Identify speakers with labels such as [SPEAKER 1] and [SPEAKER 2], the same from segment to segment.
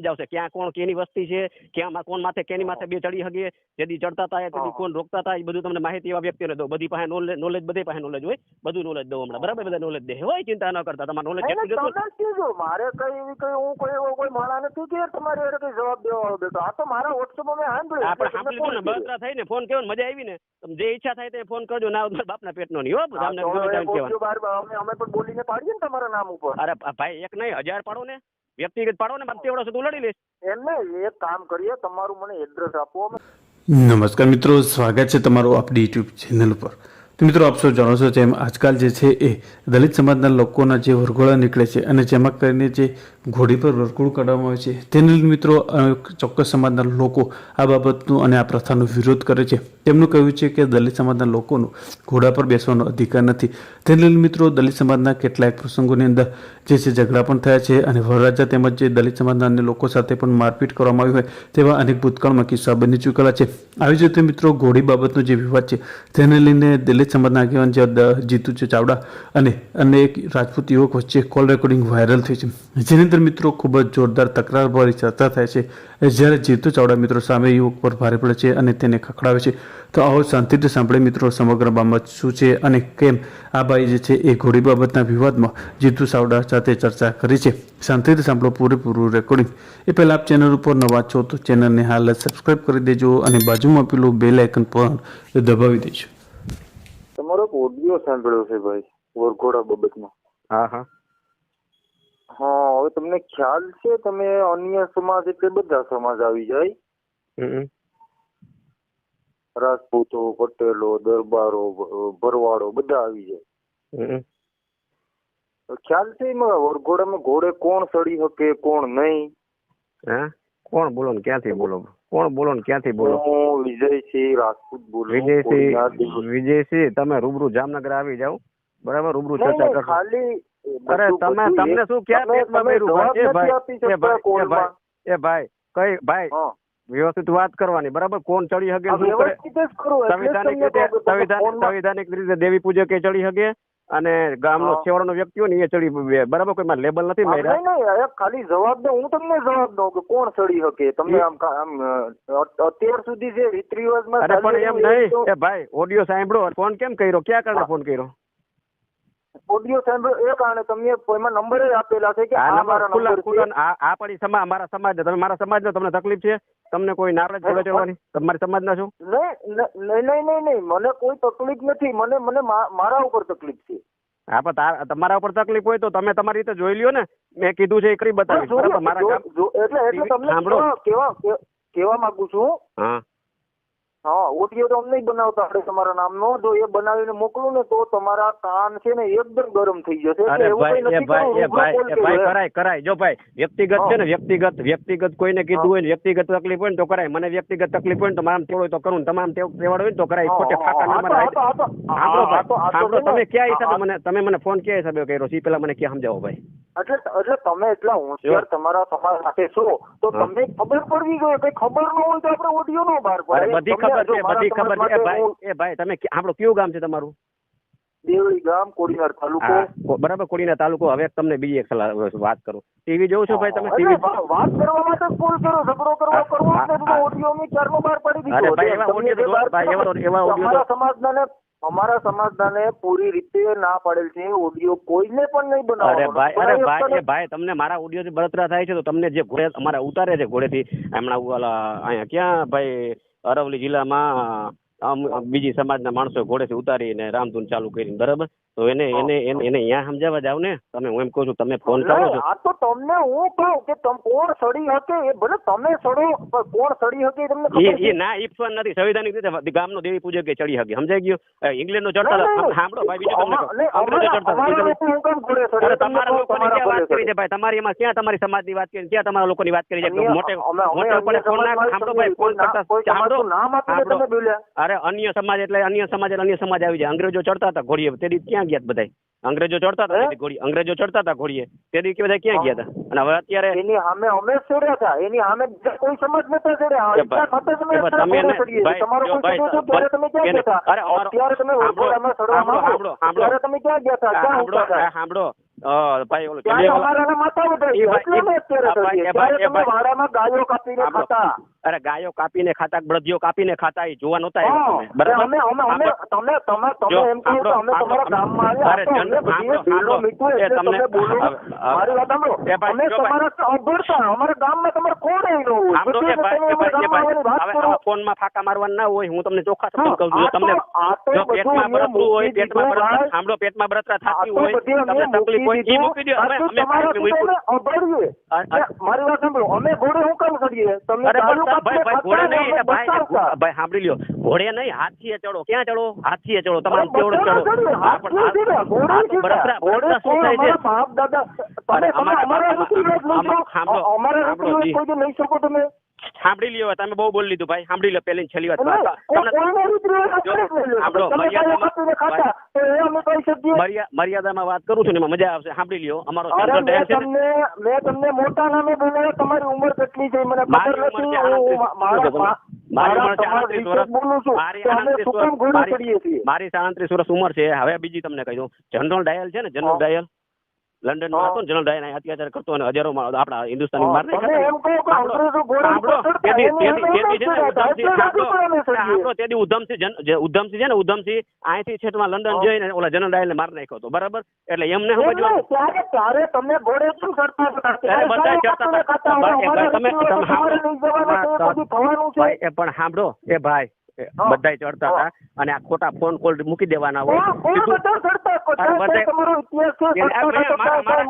[SPEAKER 1] સમજાવશે ક્યાં કોણ કેની વસ્તી છે ક્યાં કોણ માથે કેની માથે બે ચડી હગે જેથી ચડતા થાય તેથી કોણ રોકતા થાય એ બધું તમને માહિતી એવા વ્યક્તિને દો બધી પાસે નોલેજ નોલેજ બધે પાસે નોલેજ હોય. બધું નોલેજ દો હમણાં. બરાબર? બધા નોલેજ દે. હોય ચિંતા ન કરતા. તમારે નોલેજ
[SPEAKER 2] મારે કઈ એવી કઈ હું કોઈ એવો કોઈ માણા નથી કે તમારે એને કઈ જવાબ દેવા આ તો મારા વોટ્સઅપમાં મેં સાંભળ્યું
[SPEAKER 1] આપણે સાંભળ્યું ને?
[SPEAKER 2] ફોન
[SPEAKER 1] થઈ ને ફોન કર્યો મજા આવી ને? તમે જે ઈચ્છા થાય તે ફોન કરજો. ના મારા બાપના પેટનો નહીં હો. તમને ગમે કહેવાનું.
[SPEAKER 2] અમે પણ બોલીને પાડીએ ને તમારા નામ ઉપર.
[SPEAKER 1] અરે ભાઈ એક નહીં હજાર પાડો ને. વ્યક્તિગત પાડો ને તેવડો છે તો લડી લઈશ.
[SPEAKER 2] એમ નહીં એક કામ કરીએ તમારું મને એડ્રેસ આપો.
[SPEAKER 3] નમસ્કાર મિત્રો સ્વાગત છે તમારું આપણી યુટ્યુબ ચેનલ ઉપર મિત્રો, આપ સૌ જાણો છો જેમ આજકાલ જે છે એ દલિત સમાજના લોકોના જે વરઘોડા નીકળે છે અને જેમાં કરીને જે ઘોડી પર વરઘોડું કાઢવામાં આવે છે, તેને મિત્રો ચોક્કસ સમાજના લોકો આ બાબતનું અને આ પ્રથાનો વિરોધ કરે છે. તેમનું કહેવું છે કે દલિત સમાજના લોકોનું ઘોડા પર બેસવાનો અધિકાર નથી. તેને લઈને મિત્રો, દલિત સમાજના કેટલાક પ્રસંગોની અંદર જે છે ઝઘડા પણ થયા છે અને વરરાજા તેમજ જે દલિત સમાજના અન્ય લોકો સાથે પણ મારપીટ કરવામાં આવી હોય તેવા અનેક ભૂતકાળમાં કિસ્સા બની ચૂકેલા છે. આવી જ રીતે મિત્રો, ઘોડી બાબતનો જે વિવાદ છે, તેને લઈને દલિત સમાજના આગેવાન જ્યાં છે ચાવડા અને અન્ય એક રાજપૂત યુવક વચ્ચે કોલ રેકોર્ડિંગ વાયરલ થઈ છે. જેની અંદર મિત્રો ખૂબ જ જોરદાર તકરારભરી ચર્ચા થાય છે. જ્યારે જીતુ ચાવડા મિત્રો સામે યુવક પર ભારે પડે છે અને તેને ખખડાવે છે. તો આવો શાંતિથી સાંભળે મિત્રો સમગ્ર બાબત શું છે અને કેમ? આ ભાઈ જે છે એ ઘોડી બાબતના વિવાદમાં જીતુ ચાવડા સાથે ચર્ચા કરી છે. શાંતિથી સાંભળો પૂરેપૂરું રેકોર્ડિંગ એ પહેલાં આપ ચેનલ ઉપર નવા છો તો ચેનલને હાલ સબસ્ક્રાઇબ કરી દેજો અને બાજુમાં પેલું બેલ આઇકન પણ દબાવી દેજો.
[SPEAKER 2] ઓડિયો સાંભળ્યો છે ભાઈ વરઘોડા બાબતનો.
[SPEAKER 1] હા હા.
[SPEAKER 2] હા હવે તમને ખ્યાલ છે તમે અન્ય સમાજ એટલે બધા સમાજ આવી જાય. રાજપૂતો પટેલો દરબારો ભરવાડો બધા આવી જાય. ખ્યાલ છે એમાં વરઘોડામાં ઘોડે કોણ ચડી શકે કોણ નહીં?
[SPEAKER 1] હા? કોણ બોલો ને ક્યાંથી બોલો? કોણ બોલો ને ક્યાંથી બોલો?
[SPEAKER 2] હું વિજયસિંહ રાજપૂત બોલું
[SPEAKER 1] વિજયસિંહ વિજયસિંહ તમે રૂબરૂ જામનગર આવી જાઓ. બરાબર? રૂબરૂ ચર્ચા કરો
[SPEAKER 2] ખાલી
[SPEAKER 1] અરે તમે તમને શું ક્યાં
[SPEAKER 2] તમે-
[SPEAKER 1] પેટમાં ભર્યું? એ ભાઈ, એ ભાઈ, એ ભાઈ, કઈ ભાઈ વ્યવસ્થિત વાત કરવાની બરાબર? કોણ ચડી શકે શું કરે? સંવિધાનિક રીતે સંવિધાનિક રીતે દેવી પૂજકે ચડી શકે? અને ગામનો. છેવાડાનો વ્યક્તિ હોય ને એ ચડી બરાબર? કોઈ મારે લેબલ નથી માર્યા
[SPEAKER 2] ખાલી જવાબ દો હું તમને જવાબ દઉં કે કોણ ચડી શકે? તમને આમ આમ અત્યાર સુધી જે રીત રિવાજમાં
[SPEAKER 1] અરે પણ એમ નહીં. એ ભાઈ ઓડિયો સાંભળો. ફોન કેમ કર્યો? ક્યાં કારણે ફોન કર્યો?
[SPEAKER 2] ઓડિયો સાંભળ્યો એ કારણે તમને એમાં નંબર આપેલા છે કે
[SPEAKER 1] આ
[SPEAKER 2] મારા નંબર છે.
[SPEAKER 1] આ આ પણ સમા અમારા સમાજ તમે મારા સમાજ તમને તકલીફ છે? તમને કોઈ નારાજ જોડે ચડવાની તમારી સમાજના છો?
[SPEAKER 2] નહીં નહીં નહીં નહીં મને કોઈ તકલીફ નથી મને મને મારા ઉપર તકલીફ છે.
[SPEAKER 1] હા પણ તમારા ઉપર તકલીફ હોય તો તમે તમારી રીતે જોઈ લ્યો ને. મેં કીધું છે એ કરી
[SPEAKER 2] જો-
[SPEAKER 1] મારા
[SPEAKER 2] જો- જો- એટલે એટલે તમને
[SPEAKER 1] સાંભળો.
[SPEAKER 2] કેવા કેવા માંગુ છું?
[SPEAKER 1] હા.
[SPEAKER 2] હા ઓડિયો તો અમને બનાવતા આવડે તમારા નામનો જો એ બનાવીને મોકલું ને તો તમારા કાન છે ને એકદમ ગરમ થઈ જશે.
[SPEAKER 1] અરે ભાઈ એ ભાઈ એ ભાઈ એ ભાઈ
[SPEAKER 2] કરાય
[SPEAKER 1] કરાય જો ભાઈ વ્યક્તિગત છે ને વ્યક્તિગત વ્યક્તિગત કોઈને કીધું હોય ને વ્યક્તિગત તકલીફ હોય ને તો કરાય. મને વ્યક્તિગત તકલીફ હોય ને તો મારામ તેવડો તો કરું તમામ તેવ- તેવડ હોય ને તો કરાય. ખોટે ફાકા
[SPEAKER 2] નંબર
[SPEAKER 1] સાંભળો ભાઈ સાંભળો તમે ક્યાં હિસાબે મને તમે મને ફોન ક્યાં હિસાબે કર્યો? છે એ પેલા મને ક્યાં સમજાવો ભાઈ?
[SPEAKER 2] એટલે એટલે તમે એટલા હોશિયાર તમારા સમાજ સાથે છો તો તમને ખબર પડવી જોઈએ. કઈ ખબર ન હોય તો આપણે ઓડિયો નો બહાર પડે
[SPEAKER 1] બધી ખબર છે બધી ખબર છે. ભાઈ એ ભાઈ તમે આપણો કયું ગામ છે તમારું?
[SPEAKER 2] દેવળી ગામ કોડીનાર તાલુકો.
[SPEAKER 1] બરાબર કોડીના તાલુકો. હવે તમને બીજી એક સલાહ વાત કરું. ટીવી છો ભાઈ તમે ટીવી
[SPEAKER 2] વાત કરવા માટે જ કોલ ઝઘડો કરવા કરવો. ઓડિયો બહાર પાડી દીધો
[SPEAKER 1] ભાઈ, એવા ઓડિયો તો
[SPEAKER 2] જે બહાર
[SPEAKER 1] ભાઈ, એવા ઓડિયો
[SPEAKER 2] સમાજના અમારા સમાજના પૂરી રીતે ના પાડેલ છે ઓડિયો કોઈને પણ નહીં
[SPEAKER 1] અરે ભાઈ અરે ભાઈ એ ભાઈ તમને મારા ઓડિયોથી બળતરા થાય છે તો તમને જે ઘોડે અમારા ઉતારે છે ઘોડેથી હમણાં ઓલા અહીંયા ક્યાં ભાઈ અરવલ્લી જિલ્લામાં આમ બીજી સમાજના માણસો ઘોડેથી ઉતારીને રામધૂન ચાલુ કરીને બરાબર? તો એને એને એને અહીંયા સમજાવવા જાવ ને. તમે હું એમ કહું છું તમે ફોન કરો છો.
[SPEAKER 2] આ તો તમને હું કહું કે તમ કોણ સડી હકે એ ભલે તમે સડો પણ કોણ સડી હકે તમને ખબર
[SPEAKER 1] એ
[SPEAKER 2] છે
[SPEAKER 1] ના ઈફવાન નથી. સંવિધાનિક રીતે ગામનો દેવી પૂજક કે ચડી હકે. સમજાઈ ગયો? ઇંગ્લેન્ડ નો ચડતા સાંભળો ભાઈ બીજું તમને અંગ્રેજો ચડતા તમારા લોકોની ક્યાં વાત કરી છે ભાઈ? તમારી એમાં ક્યાં તમારી સમાજની વાત કરી ક્યાં તમારા લોકોની વાત કરી છે? મોટે મોટે
[SPEAKER 2] પણ
[SPEAKER 1] ફોન ના સાંભળો ભાઈ ફોન કરતા સાંભળો.
[SPEAKER 2] નામ આપીને તમે બોલ્યા.
[SPEAKER 1] અરે અન્ય સમાજ એટલે અન્ય સમાજ એટલે અન્ય સમાજ આવી જાય. અંગ્રેજો ચડતા હતા ઘોડીએ. તે દી ક્યાં ગયા બધા અંગ્રેજો ચડતા હતા
[SPEAKER 2] હે?
[SPEAKER 1] તે દી ઘોડી અંગ્રેજો ચડતા હતા ઘોડીએ તે દી કે બધા ક્યાં ગયા હતા અને હવે અત્યારે
[SPEAKER 2] એની સામે અમે જ ચડ્યા હતા એની સામે બીજા કોઈ સમાજ નતા ચડ્યા
[SPEAKER 1] એ
[SPEAKER 2] એટલા ખાતે તમે
[SPEAKER 1] ભાઈ,
[SPEAKER 2] અત્યારે
[SPEAKER 1] તમે
[SPEAKER 2] ઘોડે
[SPEAKER 1] ને-
[SPEAKER 2] ચડીએ છીએ.
[SPEAKER 1] ભાઈ,
[SPEAKER 2] તમારો
[SPEAKER 1] જો
[SPEAKER 2] કોઈ
[SPEAKER 1] ભાઈ,
[SPEAKER 2] ચડ્યો હતો ત્યારે તમે ક્યાં
[SPEAKER 1] એને-
[SPEAKER 2] ગયા હતા
[SPEAKER 1] અરે અમારો-
[SPEAKER 2] અત્યારે તમે
[SPEAKER 1] સાંભળો,
[SPEAKER 2] ઘોડામાં ચડવા
[SPEAKER 1] સાંભળો,
[SPEAKER 2] માંગો
[SPEAKER 1] સાંભળો, સાંભળો.
[SPEAKER 2] ત્યારે તમે ક્યાં ગયા હતા ક્યાં
[SPEAKER 1] સાંભળો
[SPEAKER 2] ઉભા હતા
[SPEAKER 1] આ સાંભળો અ, ભાઈ ઓલો
[SPEAKER 2] ત્યારે
[SPEAKER 1] ચલિયાવાલા-
[SPEAKER 2] અમારાના માથા વધારે
[SPEAKER 1] એ
[SPEAKER 2] છે.
[SPEAKER 1] ભાઈ-
[SPEAKER 2] એટલે અમે અત્યારે
[SPEAKER 1] એ ભાઈ-
[SPEAKER 2] કરીએ.
[SPEAKER 1] એ ભાઈ-
[SPEAKER 2] ત્યારે
[SPEAKER 1] એ ભાઈ-
[SPEAKER 2] તમે વાડામાં ગાયો કાપીને
[SPEAKER 1] આપણો-
[SPEAKER 2] ખાતા
[SPEAKER 1] અરે ગાયો કાપીને ખાતા બળદિયો કાપીને ખાતા એ જોવા નહોતા બરાબર?
[SPEAKER 2] અમે અમે અમે તમે તમે તમે એમ કહો તો અમે તમારા ગામમાં આવ્યા
[SPEAKER 1] અરે જન-
[SPEAKER 2] બધી મીઠું
[SPEAKER 1] એ
[SPEAKER 2] એટલે
[SPEAKER 1] તમને-
[SPEAKER 2] બોલો મારી વાત સાંભળો. અમે તમારા અભડતા અમારા ગામમાં તમારે કોણ ય ન હોય
[SPEAKER 1] ભાઈ
[SPEAKER 2] તમે આવીને
[SPEAKER 1] ફોનમાં ફાકા મારવાના ના હોય હું તમને ચોખ્ખા શબ્દ કહું છું. તમને જો પેટમાં બળતરું હોય પેટમાં બળતરા સાંભળો પેટમાં બળતરા થતી હોય તમને તકલીફ હોય એ મૂકી દો. અમે અમે
[SPEAKER 2] મારી વાત સાંભળો. અમે ઘોડે હું કામ કરીએ? તમને
[SPEAKER 1] ભાઈ ભાઈ ઘોડે નહીં
[SPEAKER 2] ને
[SPEAKER 1] ભાઈ ભાઈ સાંભળી લ્યો. ઘોડે નહીં હાથથી ચડો. ક્યાં ચડો? હાથથી ચડો. તમારે કેવડો ચડો. હા, પણ શું થાય છે?
[SPEAKER 2] બાપ દાદા તમે
[SPEAKER 1] અમારા-
[SPEAKER 2] અમારા જાઓ.
[SPEAKER 1] સાંભળો,
[SPEAKER 2] શકો તમે.
[SPEAKER 1] સાંભળી લ્યો તમે બહુ બોલી લીધું ભાઈ. સાંભળી લો પેલી છેલ્લી વાત મર્યાદામાં- વાત કરું છું ને એમાં મજા આવશે. સાંભળી લ્યો અમારો
[SPEAKER 2] મેં તમને મોટા નામે બોલાવ્યો તમારી ઉંમર કેટલી છે? મને
[SPEAKER 1] મારી
[SPEAKER 2] ખબર
[SPEAKER 1] ઉંમર
[SPEAKER 2] નથી
[SPEAKER 1] છે
[SPEAKER 2] હું
[SPEAKER 1] 38
[SPEAKER 2] મારા
[SPEAKER 1] વર્ષ.
[SPEAKER 2] મા-
[SPEAKER 1] મારી
[SPEAKER 2] મારા
[SPEAKER 1] ઉંમર છે
[SPEAKER 2] તમારા
[SPEAKER 1] 38
[SPEAKER 2] વિશે
[SPEAKER 1] વર્ષ.
[SPEAKER 2] બોલું છું.
[SPEAKER 1] મારી
[SPEAKER 2] તો અમે
[SPEAKER 1] 38
[SPEAKER 2] શું કામ
[SPEAKER 1] વર્ષ.
[SPEAKER 2] ઘોડે
[SPEAKER 1] મારી-
[SPEAKER 2] ચડીએ છીએ.
[SPEAKER 1] મારી સાડત્રીસ વર્ષ ઉંમર છે. હવે બીજી તમને કહી દઉં. જનરલ ડાયલ છે ને જનરલ ડાયલ?
[SPEAKER 2] લંડનમાં
[SPEAKER 1] હતો ને જનરલ ડાયલ અત્યાચાર કરતો અને હજારો માં આપણા હિન્દુસ્તાની માર ઉધમસિંહ, છે ને ઉધમસિંહ અહીંથી છેટમાં લંડન. જઈને ઓલા જનરલ ડાયલ ને માર નાખ્યો હતો બરાબર? એટલે એમને
[SPEAKER 2] એમ
[SPEAKER 1] સમજવાનું
[SPEAKER 2] તમે હતા? હતા.
[SPEAKER 1] ભાઈ,
[SPEAKER 2] અમારા
[SPEAKER 1] તમે- પણ સાંભળો એ ભાઈ.
[SPEAKER 2] હા.
[SPEAKER 1] ચડતા હતા અને આ ખોટા ફોન કોલ મૂકી દેવાના હોય
[SPEAKER 2] બધા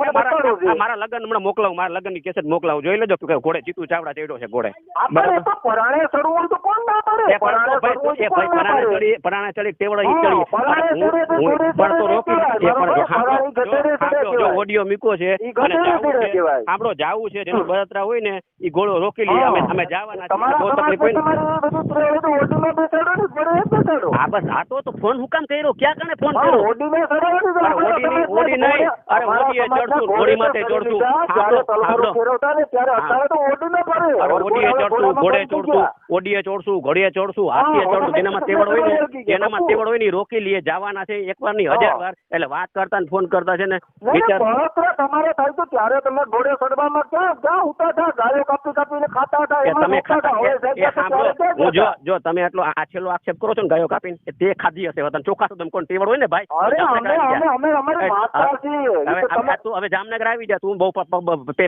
[SPEAKER 2] બધા
[SPEAKER 1] મારા- લગ્ન હમણાં મોકલાવું મારા લગ્નની કેસેટ મોકલાવું. જોઈ લેજો કે ઘોડે ચીતુ ચાવડા ચડ્યો છે ઘોડે.
[SPEAKER 2] પરાણે ના ના?
[SPEAKER 1] ચડી પરાણે ચડી પણ તો રોકી જો. ઓડિયો મીકો છે
[SPEAKER 2] ગધેડે
[SPEAKER 1] જાવું છે જેનું બળતરા હોય ને એ ઘોડો રોકી લઈએ અમે અમે જવાના ને
[SPEAKER 2] ને.
[SPEAKER 1] હા બસ આ તો ફોન હું કામ કર્યો ક્યાં કને ફોન કર્યો ઓડી નહીં. અરે ઓડીએ
[SPEAKER 2] ઘોડી
[SPEAKER 1] માથે
[SPEAKER 2] ચડી
[SPEAKER 1] ચડશું.
[SPEAKER 2] લીધા,
[SPEAKER 1] સાંભળો,
[SPEAKER 2] જ્યારે તલવારો
[SPEAKER 1] સાંભળો.
[SPEAKER 2] ફેરવતા ને ત્યારે
[SPEAKER 1] હા.
[SPEAKER 2] અત્યારે તો ઓડીમાં પડે.
[SPEAKER 1] અરે
[SPEAKER 2] હવે
[SPEAKER 1] ઓડીએ
[SPEAKER 2] ઘોડે
[SPEAKER 1] ચડશું ઘોડીએ ચડશું હાથીએ ચડશું જેનામાં તેવડ હોય ને જેનામાં તેવડ હોય ને રોકી લઈએ જવાના છે એક વાર
[SPEAKER 2] હા.
[SPEAKER 1] હજાર વાર એટલે વાત કરતા ફોન કરતા છે ને
[SPEAKER 2] બળતરા તમારે થાય તો ત્યારે તમે ઘોડે ચડવામાં ક્યાં ક્યાં ઉતા હતા ગાયો કાપી કાપીને ખાતા હતા
[SPEAKER 1] તમે ખાતા હું જો જો તમે આટલો આછેલો આક્ષેપ કરો છો ને ગાયો કાપીને તે ખાધી હશે. વતન ચોખા તમે કોણ ટેવડ હોય ને ભાઈ?
[SPEAKER 2] અરે અમે અમે અમારી માતા. છીએ તો
[SPEAKER 1] હવે જામનગર આવી જા. તું બહુ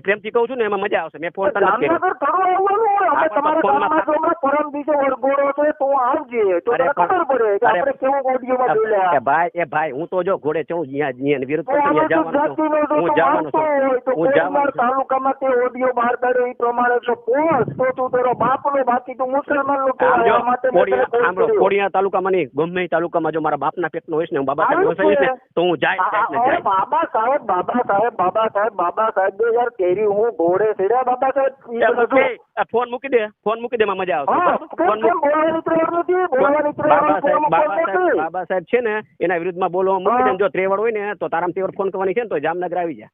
[SPEAKER 1] પ્રેમથી કહું છું ને એમાં મજા આવશે. મેં ફોન તને.
[SPEAKER 2] જામનગર થોડું આવવાનું અમે તમારા ગામમાં જો હમણાં પરમ દિવસે વરઘોડો છે તો આવજે. તો તને ખબર પડે કે આપણે કેવું ઓડિયોમાં બોલ્યા.
[SPEAKER 1] ભાઈ એ ભાઈ હું તો જો ઘોડે ચડું જ્યાં જ્યાં વિરુદ્ધ જવાનો હું
[SPEAKER 2] તો
[SPEAKER 1] જવાનો
[SPEAKER 2] માનતો હોય તો
[SPEAKER 1] છું હું
[SPEAKER 2] કોઈવાર
[SPEAKER 1] જવાનો છું
[SPEAKER 2] તાલુકામાં તે ઓડિયો બહાર કાઢ્યો એ પ્રમાણે જો પોસ તો તું તારો બાપનો બાકી તું મુસલમાનનો
[SPEAKER 1] આમ
[SPEAKER 2] કહેવાય.
[SPEAKER 1] જો
[SPEAKER 2] આ માટે મેં તને
[SPEAKER 1] કોડિયા
[SPEAKER 2] ફોન
[SPEAKER 1] સાંભળો
[SPEAKER 2] કર્યો.
[SPEAKER 1] કોડિયા તાલુકામાં નહીં ગમે એ તાલુકામાં જો મારા બાપના પેટનો હોય છે ને હું બાબા સાહેબ
[SPEAKER 2] સારું
[SPEAKER 1] વસાવીશ ને
[SPEAKER 2] છે.
[SPEAKER 1] તો હું જાય
[SPEAKER 2] આ-
[SPEAKER 1] જાય ને
[SPEAKER 2] આ-
[SPEAKER 1] જાય
[SPEAKER 2] બાબા સાહેબ બાબા સાહેબ બાબા સાહેબ બાબા સાહેબ બે યાર કેરી હું ઘોડે ચડ્યા બાબા સાહેબ ઈ
[SPEAKER 1] એમ
[SPEAKER 2] બધું.
[SPEAKER 1] કે, આ ફોન મૂકી દે ફોન મૂકી દે એમાં મજા આવશે
[SPEAKER 2] હા,
[SPEAKER 1] બરાબર?
[SPEAKER 2] કેમ-
[SPEAKER 1] ફોન
[SPEAKER 2] કેમ
[SPEAKER 1] મૂકી-
[SPEAKER 2] બોલવાની ત્રેવડ નથી? બોલવાની ત્રેવડ
[SPEAKER 1] બાબા સાહેબ
[SPEAKER 2] કોઈમાં
[SPEAKER 1] બાબા
[SPEAKER 2] કોઈ
[SPEAKER 1] સાહેબ
[SPEAKER 2] નથી.
[SPEAKER 1] બાબા સાહેબ છે ને એના વિરુદ્ધમાં બોલવા મૂકી દે
[SPEAKER 2] હા.
[SPEAKER 1] ને જો ત્રેવડ હોય ને તો તારામાં તેવડ ફોન કરવાની છે ને તો જામનગર આવી જા.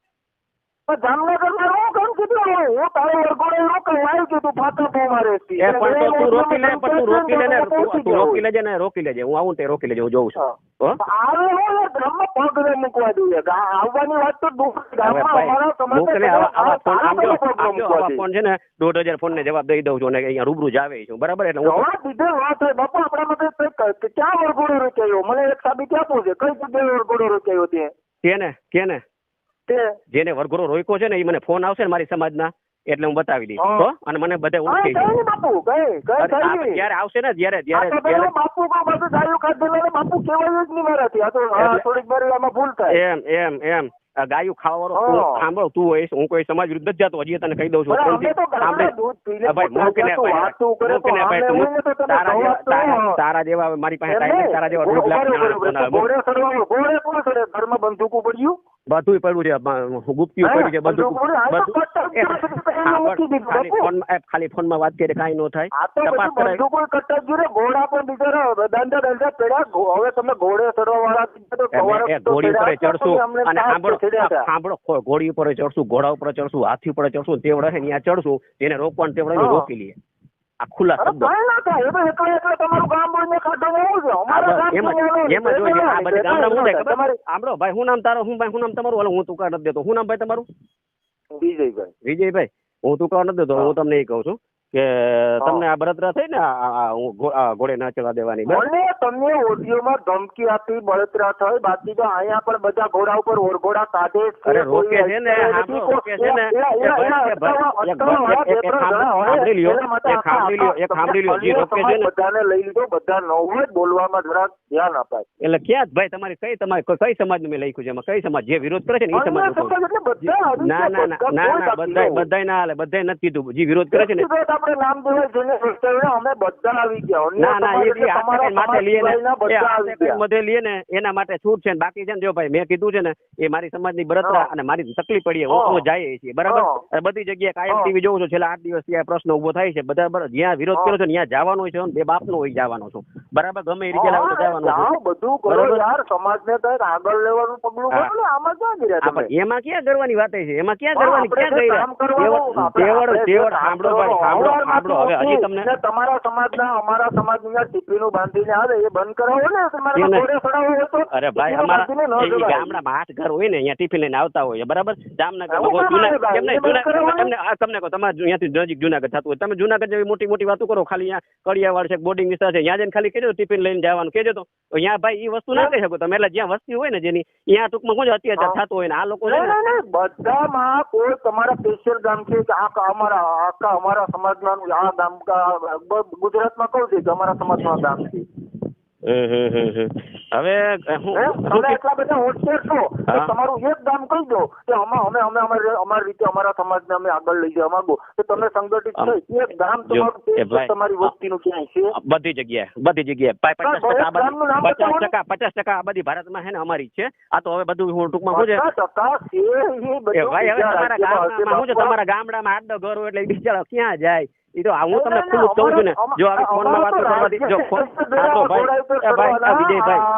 [SPEAKER 2] પણ જામનગરમાં હું કેમ કીધું હું તારો વરઘોડો રોકાઈ આવી ગયું તું ફાકા બહુ
[SPEAKER 1] એ પણ તું રોકી લે પણ તું રોકી લે તું
[SPEAKER 2] પહોંચી
[SPEAKER 1] તું
[SPEAKER 2] ગયા
[SPEAKER 1] રોકી લેજે ને રોકી લેજે. હું આવું તે રોકી લેજે હું જોઉં છું.
[SPEAKER 2] આવે ન મૂકવા દઈએ. આવવાની વાત તો
[SPEAKER 1] મોકલે આવા ફોન જો છે ને દોઢ હજાર ફોન ને જવાબ દઈ દઉં છું અને અહીંયા રૂબરૂ જ આવે છું. બરાબર? એટલે
[SPEAKER 2] જવાબ દીધો વાત હોય બાપુ આપણા માટે ક્યાં વરઘોડો રોકાયો? મને એક સાબિતી આપવું છે કઈ જગ્યાએ વરઘોડો રોકાયો તે?
[SPEAKER 1] કેને કેને? જેને વરઘોડો રોક્યો છે ને એ મને ફોન આવશે ને મારી સમાજના એટલે હું બતાવી દઈશ.
[SPEAKER 2] હા.
[SPEAKER 1] અને મને બધે ઓળખી. જ્યારે આવશે ને જ્યારે જ્યારે
[SPEAKER 2] બાપુ બાપુ જ નહીં મારાથી. આ તો થોડીક ભૂલ થાય.
[SPEAKER 1] એમ એમ એમ. ગાયું ખાવા
[SPEAKER 2] હા.
[SPEAKER 1] વાળો સાંભળો તું હોય હું કોઈ સમાજ વિરુદ્ધ જ જતો હજી તને કહી દઉં છું ભાઈ તારા જેવા- મારી પાસે ટાઈમ તારા જેવા
[SPEAKER 2] ધર્મ બંદૂકો પડ્યું?
[SPEAKER 1] બધુંય પડ્યું છે
[SPEAKER 2] ગુપ્તિઓ
[SPEAKER 1] પડ્યું છે બધું બધું ખાલી
[SPEAKER 2] ફોન
[SPEAKER 1] ફોનમાં વાત કરીએ કાંઈ ન થાય. તપાસ
[SPEAKER 2] બધું ને. ઘોડા પણ બિચારા દાંડા દાંડા પડ્યા. હવે તમે ઘોડે ચડવા વાળા
[SPEAKER 1] ઘોડી ઉપર ચડશું. અને સાંભળો સાંભળો ઘોડી ઉપર ચડશું ઘોડા ઉપર ચડશું હાથી ઉપર ચડશું તેવડે છે ત્યાં ચડશું તેને રોકવાનું તેવડે રોકી લઈએ. આ ખુલ્લા શબ્દો.
[SPEAKER 2] કાંઈ ના થાય. એ તો એકલા એકલા તમારું ગામ બોલીને ખાધો હોવું છે અમારા
[SPEAKER 1] આ
[SPEAKER 2] ગામ
[SPEAKER 1] બસ એમ જ
[SPEAKER 2] બોલવાનું
[SPEAKER 1] એમ જ હોય છે. આ બધી ગામડા હું થાય. ખબર? ભાઈ હું નામ તારો હું ભાઈ હું નામ તમારું? હાલો હું તુકાર નથી દેતો. હું નામ ભાઈ તમારું?
[SPEAKER 2] વિજયભાઈ.
[SPEAKER 1] વિજયભાઈ. હું તુકાર નથી દેતો હું. તમને એ કહું છું. કે તમને આ બળતરા થઈ ને ઘોડે ના ચડવા દેવાની
[SPEAKER 2] મને તમને ઓડિયોમાં ધમકી આપી બળતરા થઈ બાકી તો અહીંયા પણ બધા ઘોડા ઉપર ઓરઘોડા કાઢે
[SPEAKER 1] અરે રોકે છે ને રોકે છે ને. ને-
[SPEAKER 2] બધાને લઈ લીધો બધા ન હોય બોલવામાં જરાક ધ્યાન અપાય.
[SPEAKER 1] એટલે ક્યાં જ ભાઈ તમારી કઈ તમારી કઈ- સમાજ સમાજનું મેં લખ્યું છે? એમાં કઈ સમાજ? જે વિરોધ કરે છે ને એ સમાજ
[SPEAKER 2] ના બધા
[SPEAKER 1] ના ના ના
[SPEAKER 2] બધા બધા
[SPEAKER 1] ના
[SPEAKER 2] ન
[SPEAKER 1] ના હાલે બધા નથી કીધું. જે વિરોધ કરે છે ને
[SPEAKER 2] આપણે નામ બોલાય જોઈને સંસ્થાઓને અમે બધા આવી ગયા.
[SPEAKER 1] ના ના એ માથે લઈએ ને.
[SPEAKER 2] બધા
[SPEAKER 1] લઈએ ને એના માટે છૂટ છે ને બાકી છે ને જો ભાઈ મેં કીધું છે ને એ મારી સમાજની
[SPEAKER 2] બરતરા
[SPEAKER 1] અને મારી તકલીફ પડી હું
[SPEAKER 2] હા.
[SPEAKER 1] જાય છીએ બરાબર? બધી જગ્યાએ કાયમ ટીવી જોઉં છું છેલ્લા આઠ દિવસથી આ પ્રશ્ન ઊભો થાય છે બરાબર જ્યાં વિરોધ. કર્યો છે ત્યાં જવાનો છે બે બાપનો હોય જવાનો છું. બરાબર ગમે એ રીતે જવાનું
[SPEAKER 2] બધું કરો યાર સમાજને કંઈક આગળ લેવાનું પગલું ભરો ને આમાં ક્યાં
[SPEAKER 1] એમાં ક્યાં કરવાની વાત છે? એમાં ક્યાં કરવાની ક્યાં ગઈ
[SPEAKER 2] રહ્યા
[SPEAKER 1] તેવડ તેવડ સાંભળો ભાઈ સાંભળો. સાંભળો હવે હજી તમને
[SPEAKER 2] તમારા સમાજના અમારા સમાજના ટીપીનું બાંધીને આવે એ બંધ કરાવો ને તમારા
[SPEAKER 1] અરે ભાઈ અમારા. ગામડામાં આઠ ઘર હોય ને અહીંયા ટિફિન લઈને આવતા હોય બરાબર? જામનગર તમને કહો તમારે અહીંયાથી નજીક જુનાગઢ થતું હોય. તમે જુનાગઢ જેવી મોટી મોટી વાતો કરો ખાલી અહીંયા કડિયાવાડ છે બોર્ડિંગ વિસ્તાર છે ત્યાં જઈને ખાલી કહેજો ટિફિન લઈને જવાનું કહેજો તો. અહીંયા ભાઈ એ વસ્તુ ના કહી શકો તમે. એટલે જ્યાં વસ્તી હોય ને જેની અહીંયા ટૂંકમાં કોઈ અત્યાચાર થતો હોય ને આ લોકો
[SPEAKER 2] બધામાં કોઈ તમારા સ્પેશિયલ ગામ છે કે આ અમારા આખા અમારા સમાજના આ ગામ ગુજરાતમાં કહું છે કે અમારા સમાજમાં ગામ છે.
[SPEAKER 1] હવે હું
[SPEAKER 2] એટલા બધા હોશિયાર છો તમારું એક ગામ કહી દો કે અમે અમે અમે અમારી રીતે અમારા સમાજને અમે આગળ લઈ જવા માંગો. તો તમે સંગઠિત થઈ એક ગામ તમારું તમારી વસ્તીનું ક્યાંય છે?
[SPEAKER 1] બધી જગ્યાએ બધી જગ્યાએ. પચાસ ટકા પચાસ ટકા પચાસ ટકા આ બધી ભારતમાં છે ને અમારી છે. આ તો હવે બધું હું ટૂંકમાં શું છે? ભાઈ હવે તમારા ગામડામાં શું છે? તમારા ગામડામાં આઠ ઘર હોય એટલે બિચારા ક્યાં જાય? એ તો હું તમને ખુલ્લું કહું છું ને. જો આવી ફોનમાં વાતો કરવાથી જો ફોન ભાઈ વિજયભાઈ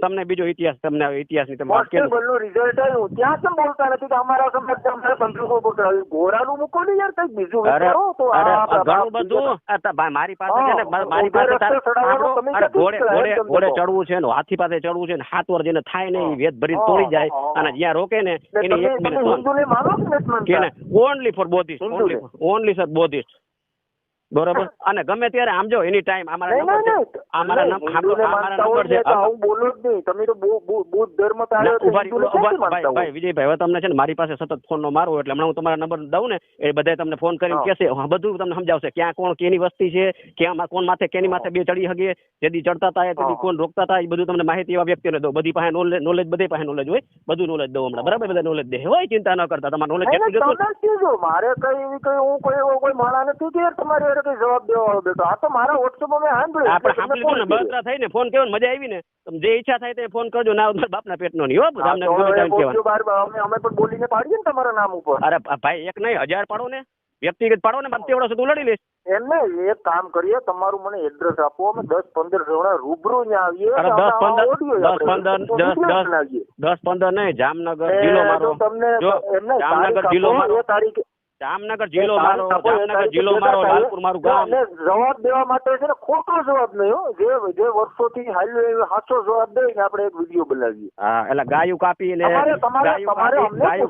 [SPEAKER 1] તમને બીજો ઇતિહાસ તમને ઇતિહાસની તમે વાત કરી
[SPEAKER 2] કોન્સ્ટેબલનું રિઝલ્ટ આવ્યું. ત્યાં કેમ બોલતા નથી? અમારા સમાજ અમારે પકડાવી ઘોડાનું મૂકો ને યાર કંઈક બીજું વિચારો તો
[SPEAKER 1] ઘણું બધું. મારી પાસે છે ને મારી પાસે ઘોડે ઘોડે ઘોડે ચડવું છે ને હાથી પાસે ચડવું છે ને હાથ વર જેને થાય ને એ. વેદ ભરી તોડી જાય. અને જ્યાં રોકે ને એની એક minute only for
[SPEAKER 2] Buddhist
[SPEAKER 1] only sir Buddhist બરોબર? અને ગમે ત્યારે આમ જો એની ટાઈમ અમારા અમારા નંબર છે.
[SPEAKER 2] હું બોલું જ નહીં. તમે તો બુદ્ધ ધર્મ
[SPEAKER 1] ભાઈ ભાઈ વિજયભાઈ હવે તમને છે ને મારી પાસે સતત ફોન નો મારો એટલે હમણાં હું તમારા નંબર દઉં ને એ બધા તમને ફોન કરીને
[SPEAKER 2] હા.
[SPEAKER 1] કહેશે. બધું તમને સમજાવશે. ક્યાં કોણ કેની વસ્તી છે ક્યાં કોણ માથે કેની માથે બે ચડી શકે જેથી ચડતા થાય તેથી કોણ રોકતા થાય એ બધું તમને માહિતી એવા વ્યક્તિને દો બધી પાસે નોલેજ નોલેજ બધી પાસે નોલેજ હોય. બધું નોલેજ દઉં હમણાં. બરાબર? બધા નોલેજ દે. હોય ચિંતા ન કરતા. તમારે નોલેજ.
[SPEAKER 2] મારે કઈ એવી કઈ હું કોઈ કોઈ માણા નથી કે તમારી કઈ જવાબ દેવા વાળો બેઠો આ તો મારા વોટ્સઅપમાં મેં સાંભળ્યું
[SPEAKER 1] આપણે સાંભળ્યું ને. બળતરા થઈને ફોન કર્યો ને મજા આવી ને તમે જે ઈચ્છા થાય તે ફોન કરજો ના મારા બાપના પેટનો નહીં હો
[SPEAKER 2] તમને અમે અમે પણ બોલીને પાડીએ ને તમારા નામ ઉપર.
[SPEAKER 1] અરે ભાઈ એક નહીં હજાર પાડો ને. વ્યક્તિગત પાડો ને મારે તેવડો સુધી લડી લઈશ.
[SPEAKER 2] એમ નહીં એક કામ કરીએ તમારું મને એડ્રેસ આપો અમે દસ પંદર જણા રૂબરૂ ત્યાં આવીએ
[SPEAKER 1] દસ પંદર દસ પંદર દસ દસ પંદર નહીં જામનગર જિલ્લો મારો.
[SPEAKER 2] તમને
[SPEAKER 1] જામનગર જિલ્લો મારો.
[SPEAKER 2] તારીખે
[SPEAKER 1] જામનગર જિલ્લો મારો જામનગર જિલ્લો મારો લાલપુર મારું ગામ.
[SPEAKER 2] જવાબ દેવા માટે છે ને ખોટો જવાબ નહીં હો. જે જે વર્ષોથી હાલ્યો સાચો જવાબ દઈને આપણે એક વીડિયો બનાવીએ.
[SPEAKER 1] હા એટલે ગાયું કાપીને ગાયું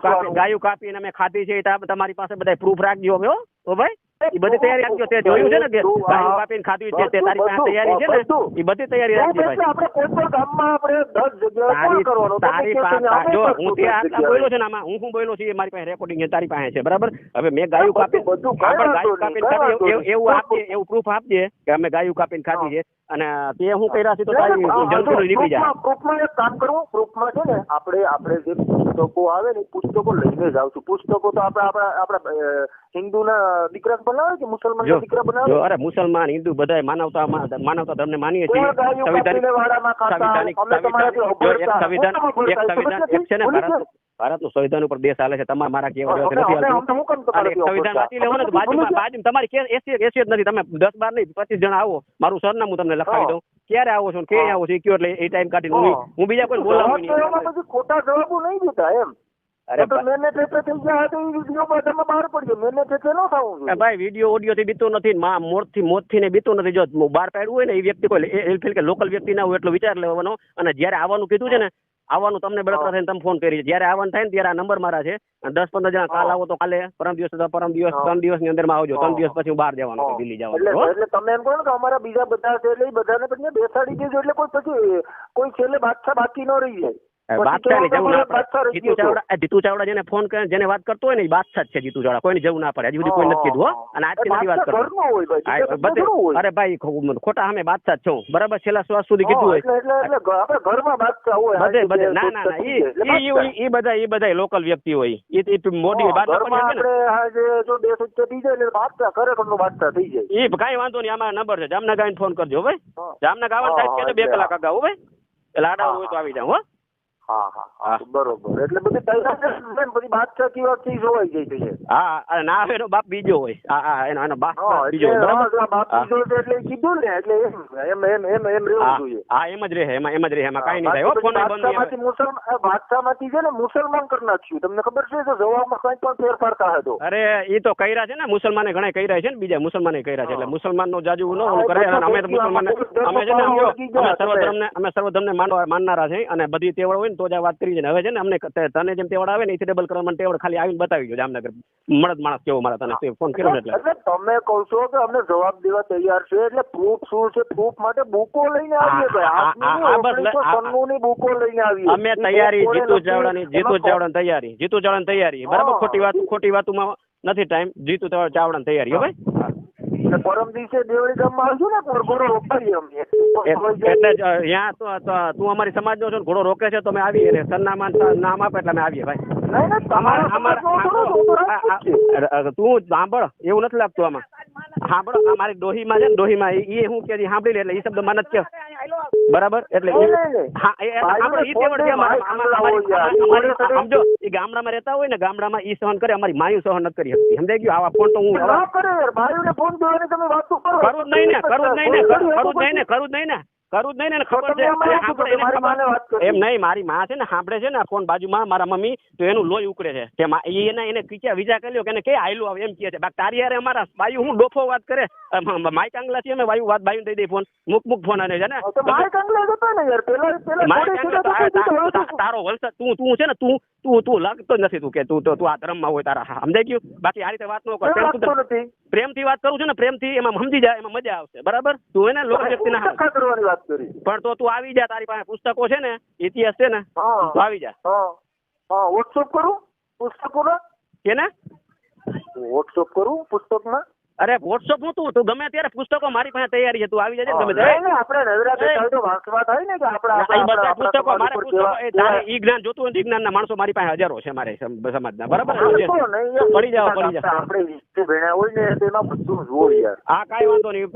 [SPEAKER 1] કાપી- ગાયું. કાપીને અમે ખાધી છે તમારી પાસે બધા પ્રૂફ રાખજો હો. ઓ ભાઈ. એ બધી તૈયારી રાખજો. તે જોયું છે ને કે
[SPEAKER 2] બધું,
[SPEAKER 1] ગાયું ખાધું છે તે તારી પાસે તૈયારી છે ને એ બધી તૈયારી રાખજો ભાઈ.
[SPEAKER 2] આપણે કોઈ પણ ગામમાં આપણે દસ જગ્યાએ કરવાનો?
[SPEAKER 1] તારી પાસે જો હું તે આટલા બોલ્યો છે ને આમાં હું શું બોલ્યો છું એ મારી પાસે રેકોર્ડિંગ છે તારી પાસે છે બરાબર? હવે મેં ગાયું કાપી
[SPEAKER 2] બધું
[SPEAKER 1] હા, ગાયું કાપીને ખાધી એવું-
[SPEAKER 2] આપીએ
[SPEAKER 1] એવું પ્રૂફ આપજે કે અમે ગાયું કાપીને ખાધી છે. અને તે હું કર્યા છે તો તારી
[SPEAKER 2] ના, આ
[SPEAKER 1] જંતુઓ
[SPEAKER 2] જો
[SPEAKER 1] નીકળી જાય
[SPEAKER 2] પ્રૂફમાં- એક કામ કરવું પ્રૂફમાં છે ને આપણે આપણે જે પુસ્તકો આવે ને પુસ્તકો લઈને જ આવશું પુસ્તકો તો આપણે આપણા આપણા હિન્દુના દીકરા બનાવે કે
[SPEAKER 1] જો
[SPEAKER 2] દીકરા બનાવે
[SPEAKER 1] અરે મુસલમાન હિન્દુ બધા માનવતા માનવતા ધર્મને માનીએ છીએ. સંવિધાનિક સંવિધાન એક સંવિધાન એક છે ને ભારત ભારતનું સંવિધાન ઉપર દેશ હાલે છે. તમારે મારા કેવા નથી હાલતું. સંવિધાન વાંચી લેવો ને બાજુમાં બાજુમાં તમારી કે એસી એસી જ નથી. તમે દસ બાર નહીં પચીસ જણા આવો. મારું સરનામું તમને લખાવી દઉં. ક્યારે આવો છો ક્યાં આવો છો એ કયો એટલે એ ટાઈમ કાઢીને હું બીજા કોઈ બોલાવું
[SPEAKER 2] ખોટા જવાબો નહીં દેતા એમ.
[SPEAKER 1] અરે
[SPEAKER 2] મેને ટેપે થઈ ગયા તો એ વિડીયોમાં તમે બહાર પડ્યો. મેને ટેપે ન થવું જોઈએ.
[SPEAKER 1] ભાઈ વીડિયો ઓડિયો થી બીતું નથી મા મોતથી મોતથી ને બીતું નથી. જો બહાર પાડ્યું હોય ને એ વ્યક્તિ કોઈ કે લોકલ વ્યક્તિ ના હોય એટલો વિચાર લેવાનો. અને જ્યારે આવવાનું કીધું છે ને આવવાનું તમને બળતરા થઈને તમે ફોન કરી જ્યારે આવવાનું થાય ને ત્યારે આ નંબર મારા છે. અને દસ પંદર જણા કાલ આવો તો કાલે પરમ દિવસ પરમ દિવસ ત્રણ દિવસની અંદરમાં આવજો. ત્રણ દિવસ પછી હું બહાર જવાનો દિલ્હી જવાનું.
[SPEAKER 2] એટલે તમે એમ કહો ને કે અમારા બીજા બધા છે એટલે બધાને પછી બેસાડી દેજો. એટલે કોઈ પછી કોઈ છેલ્લે બાદશાહ બાકી ન રહી જાય.
[SPEAKER 1] જીતુ ચાવડા જેને ફોન કરે જેને વાત કરતો હોય ને બાદશાહ છે જીતુ ચાવડા. કોઈને જવું ના પડે. હજી સુધી કોઈ નથી કીધું હો. અને આજથી નથી વાત કરતો. અરે ભાઈ ખોટા અમે બાદશાહ છો બરાબર છેલ્લા શ્વાસ સુધી કીધું હોય. બધે બધે ના ના ના ઈ બધા ઈ બધા લોકલ વ્યક્તિ હોય. ઈ વાત
[SPEAKER 2] જે થઈ જાય બાદશાહ ખરેખરનો બાદશાહ થઈ જાય.
[SPEAKER 1] ઈ કાઈ વાંધો નહીં અમારા નંબર છે. જામનગર ફોન કરજો
[SPEAKER 2] હવે.
[SPEAKER 1] જામનગર આવવાનું થાય બે કલાક અગાઉ હો ભાઈ. એટલે આડા હોય તો આવી જાવ હા.
[SPEAKER 2] હા. બરોબર. એટલે બધી તૈયાર છે બાદશાહ કેવા જોવાઈ જાય છે
[SPEAKER 1] હા ના એનો બાપ બીજો હોય. હા હા એનો એનો બાપ બીજો
[SPEAKER 2] એટલે
[SPEAKER 1] હોય
[SPEAKER 2] હા,
[SPEAKER 1] બરાબર?
[SPEAKER 2] જો આ બાપ બીજો એટલે કીધું ને એટલે એમ એમ એમ એમ એમ રહેવું જોઈએ.
[SPEAKER 1] હા એમ જ રહે એમાં એમ જ રહે એમાં કાંઈ નહીં થાય ફોન બંધ નહીં આવે.
[SPEAKER 2] બાદશાહમાંથી મુસલમાન બાદશાહમાંથી છે ને મુસલમાન કરી નાખ્યું. તમને ખબર છે તો જવાબમાં કઈ પણ ફેરફાર હતો
[SPEAKER 1] અરે એ તો કર્યા છે ને મુસલમાને ઘણા કર્યા છે ને બીજા મુસલમાને કર્યા છે. એટલે. મુસલમાન નો જાજુ ન ઓલું કરે અને અમે મુસલમાન અમે છે ને અમે સર્વધર્મને માનવા માનનારા છે અને બધી તેવડ હોય ને તો જ વાત કરી છે હવે છે ને અમને તને જેમ તેવડ આવે ને એથી ડબલ કરવા મને તેવડ ખાલી આવીને બતાવી ગયો જામનગર મળદ માણસ કેવો મારા તને ફોન કર્યો એટલે.
[SPEAKER 2] તમે કહો છો કે અમને જવાબ દેવા તૈયાર છે એટલે પ્રૂફ શું છે? પ્રૂફ માટે બુકો લઈને આવીએ બુકો લઈને આવીએ.
[SPEAKER 1] અમે તૈયારી જીતુ ચાવડાની જીતુ ચાવડાની તૈયારી જીતુ ચાવડાની તૈયારી. બરાબર ખોટી વાત ખોટી વાતોમાં નથી ટાઈમ જીતુ ચાવડાની તૈયારી હો. ભાઈ.
[SPEAKER 2] પરમ દિવસે દેવળી ગામમાં આવશું ને ઘોડો રોકાઈએ અમે.
[SPEAKER 1] એટલે ત્યાં તો તો અમારી સમાજનો છો ને ઘોડો રોકે છે તો અમે આવીએ રે. સરનામા નામ આપે એટલે અમે આવીએ ભાઈ.
[SPEAKER 2] તું
[SPEAKER 1] સાંભળ એવું નથી લાગતું આમાં. સાંભળ અમારી ડોહીમાં છે ને ડોહીમાં એ હું કે સાંભળી લે એટલે એ શબ્દ મને જ કે બરાબર? એટલે. હા એ સાંભળો, તેવડ છે સમજો એ ગામડામાં રહેતા હોય ને ગામડામાં ઈ સહન કરે અમારી માયું સહન ન કરી શકતી. સમજાઈ ગયું? આવા ફોન તો હું
[SPEAKER 2] કરે
[SPEAKER 1] જ નહીં ને કરું જ નહીં ને કરું કરું જ નહીં ને કરું જ નહીં ને. કરું જ નહીં ને ખબર છે.
[SPEAKER 2] એમાં
[SPEAKER 1] નહીં મારી માં છે ને સાંભળે છે ને ફોન બાજુમાં મારા મમ્મી તો એનું લોહી ઉકળે છે. કે એને એને કીચા વિજા કરી લ્યો કે એને કે આયલું આવે એમ કહે છે. બાકી તારી યારે અમારા બાયુ હું ડોફો વાત કરે? માઇક આંગલા છે અમે વાયુ વાત બાયુ દઈ દઈ ફોન. મુક મુક ફોન આને છે ને? તારો વલસાડ તું તું છે ને તું તું તું લગતો નથી તું કે તું તો તું આ ધર્મમાં હોય તારા સમજાઈ ગયું? બાકી આ રીતે વાત ન કર.
[SPEAKER 2] કેમ
[SPEAKER 1] પ્રેમ
[SPEAKER 2] લાગતો
[SPEAKER 1] પ્રેમથી વાત કરું છું ને પ્રેમથી એમાં સમજી જાય એમાં મજા આવશે. બરાબર? તું એને લોક વ્યક્તિ ના
[SPEAKER 2] કરવાની વાત કરી?
[SPEAKER 1] પણ તો તું આવી જા તારી પાસે પુસ્તકો છે ને ઇતિહાસ છે ને તું આવી જા.
[SPEAKER 2] હા. વોટ્સઅપ કરું? પુસ્તકોના?
[SPEAKER 1] કે ને
[SPEAKER 2] વોટ્સઅપ કરું પુસ્તકમાં
[SPEAKER 1] અરે વોટ્સઅપ હું તું તું ગમે ત્યારે પુસ્તકો મારી પાસે તૈયારી છે તું આવી જજે ગમે ત્યારે.
[SPEAKER 2] આપણે નવરા તો વાંચવા થાય ને કે આપણે આપણે-
[SPEAKER 1] એ બધા
[SPEAKER 2] આપણે-
[SPEAKER 1] પુસ્તકો મારે પુસ્તકો એ તારે ઈ જ્ઞાન જોતું હોય જ્ઞાનના માણસો મારી પાસે હજારો છે મારે સમ- સમાજના. બરાબર. પડી જાવ પડી જાવ
[SPEAKER 2] આપણે ભણ્યા હોય ને તેમાં બધું જોવું યાર.
[SPEAKER 1] હા કાંઈ વાંધો નહીં.